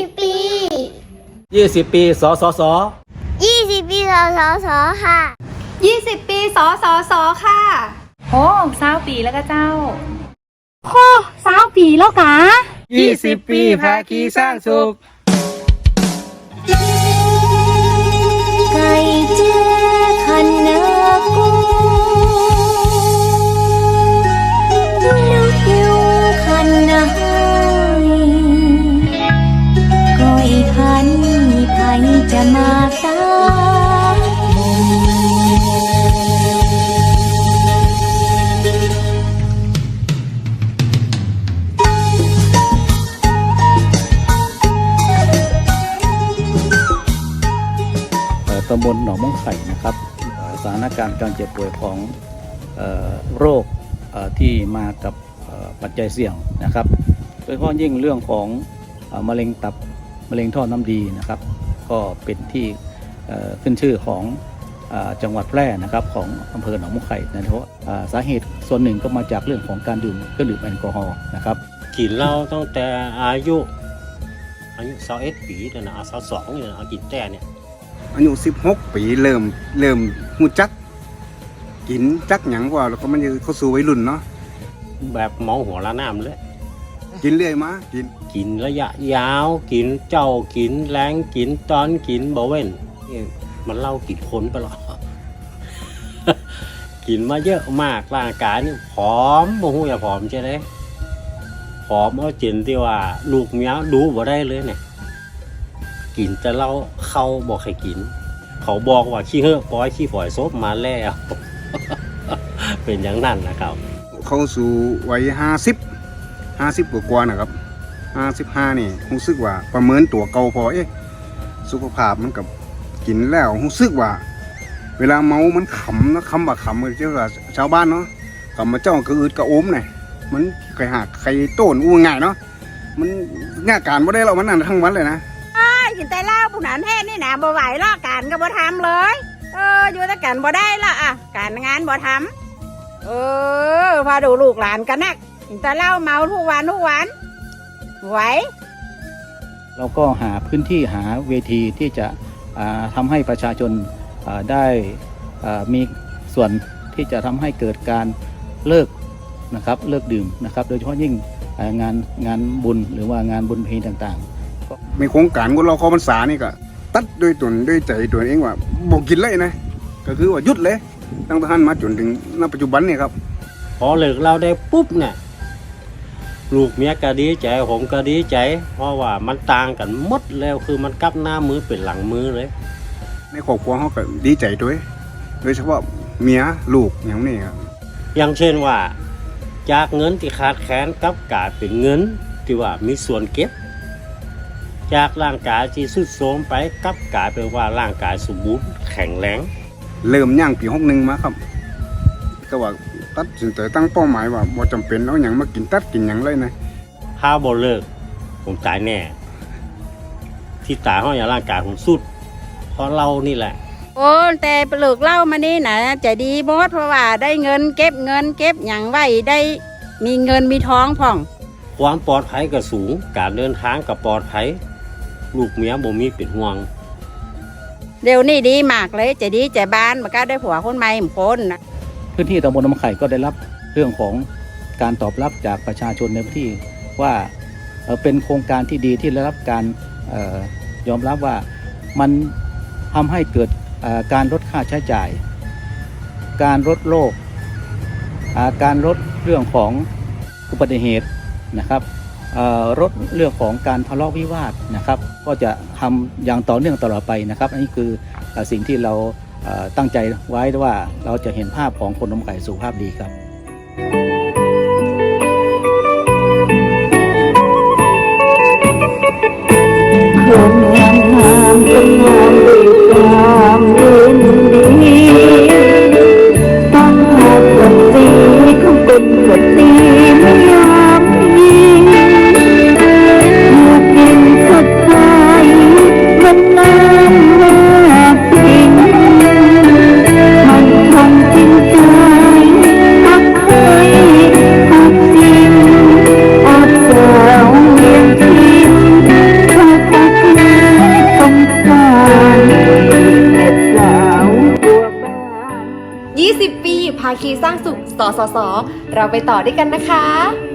สิบปี20ปีสสสยี่สิบปีสอสอสอค่ะ20ปีสสสค่ะโอ้สาวปีแล้วก็เจ้าโคสาวปีแล้วกะ20ปีภาคีสร้างสุข ตำบลหนองม่วงไข่นะครับสถานการณ์การเจ็บป่วยของออโรคที่มากับปัจจัยเสี่ยงนะครับ โดยเฉพาะยิ่งเรื่องของอมะเร็งตับมะเร็งท่อน้ำดีนะครับ ก็เป็นที่เอ่อขึ้นชื่อของเอ่อจังหวัดแพร่นะครับของอำเภอหนองม่วงไข่นะเพราะเอ่อสาเหตุส่วนหนึ่งก็มาจากเรื่องของการดื่มเครื่องดื่มแอลกอฮอล์นะครับกินเหล้าตั้งแต่อายุอายุสาวเอ็ดปีแต่นะสาวสองเนี่ยนะเอากินแต่เนี่ยอายุ16ปีเริ่มเริ่มหูจัก กินจักหยังว่าแล้วก็มันจะเข้าสู่วัยรุ่นเนาะแบบเมองหัวละน้ำเลย กินเรื่อยมากินกินระยะยาวกินเจ้ากินแรงกินตอนกินบ่เว้นนี่มันเล่ากินคนไปหรอ กินมาเยอะมากร่างกายนี่ผอมบ่หูอย่าผอมใช่ไหมผอมเอาจนที่ว่า ลูกเมียดูบ่ได้เลยเนี่ย กินแต่เหล้าเข้าบอกให้กิน เขาบอกว่าขี้เหือะปล่อยขี้ฝอยซบมาแล้ว เป็นอย่างนั้นนะครับ เข้าสู่วัย50 50ก ว่ากว่านะครับ55นี่รู้สึกว่าประเมินตัวเก่าพอเอ๊ะสุขภาพมันกับกินแล้วรู้สึกว่า เวลาเมา มันขำนะคำว่าขำเจ้ากับชาวบ้านเนาะขำมาเจ้ากระอืดกระโอมหน่อยมันใครหักใครโต้นอู้ง่ายเนาะมันง่ายการไม่ได้เรามันนั่นทั้งวันเลยนะกินแต่เหล้าผู้นั้นแท้นี่นะบ่ไหวลอการก็บ่ทำเลย เอออยู่แต่กันบ่ได้ละอะการงานบ่ทำเออพาดูลูกหลานกันนัก กินแต่เหล้าเมาทุกวันทุกวัน ไหว เราก็หาพื้นที่หาเวทีที่จะอ่าทำาให้ประชาชนอ่าได้อ่ามีส่วนที่จะทำให้เกิดการเลิกนะครับเลิกดื่มนะครับ โดยเฉพาะยิ่งอ่างานงานบุญหรือว่างานบุญเพลงต่างๆในโครงการของเราเข้าพรรษานี่ก็ตัดด้วยตนด้วยใจตัวเองว่าบอกกินเลยนะ ก็คือว่าหยุดเลย ตั้งแต่ท่านมาจนถึงณปัจจุบันนี่ครับ พอเลิกเราได้ปุ๊บเนี่ย ลูกเมียก็ดีใจผมก็ดีใจ เพราะว่ามันต่างกันหมดแล้วคือมันกลับหน้ามือเป็นหลังมือเลย ในครอบครัวเขาก็ดีใจด้วย โดยเฉพาะเมียลูกอย่างนี้ครับอย่างเช่นว่า จากเงินที่ขาดแคลนกลับกลายเป็นเงินที่ว่ามีส่วนเก็บ จากร่างกายที่สุดโทรมไปกลับกลายเป็นว่าร่างกายสมบูรณ์แข็งแรงเริ่มย่างปีหกหนึ่งมาครับ ก็ว่า ตัดสินใจตั้งเป้าหมายว่าบ่จำเป็นเอาอย่างมากินตัดกินอย่างเลยนะถ้าบ่เลิก ผมตายแน่ ที่ตายเพราะอย่างร่างกายผมสุด เพราะเรานี่แหละ โอ้แต่เลิกเหล้ามานี่นะจะดีหมดเพราะว่าได้เงินเก็บเงิน เก็บอย่างไว้ได้มีเงินมีทองพ่อง ความปลอดภัยก็สูง การเดินทางก็ปลอดภัยลูกเมียบ่มีเป็นห่วง เดี๋ยวนี้ดีมากเลยจะดีใจบ้านมาก็ได้ผัวคนใหม่หนึ่งคนนะ พื้นที่ตำบลน้ำไข่ก็ได้รับเรื่องของการตอบรับจากประชาชนในพื้นที่ว่าเป็นโครงการที่ดีที่ได้รับการออยอมรับว่ามันทำให้เกิดการลดค่าใช้จ่าย การลดโรคการลดเรื่องของอุบัติเหตุนะครับลดเรื่องของการทะเลาะวิวาทนะครับ ก็จะทำอย่างต่อเนื่องตลอดไปนะครับอันนี้คืออสิ่งที่เรา ตั้งใจไว้ว่าเราจะเห็นภาพของคนนมไก่สุขภาพดีครับ ภาคีสร้างสุขสสส เราไปต่อด้วยกันนะคะ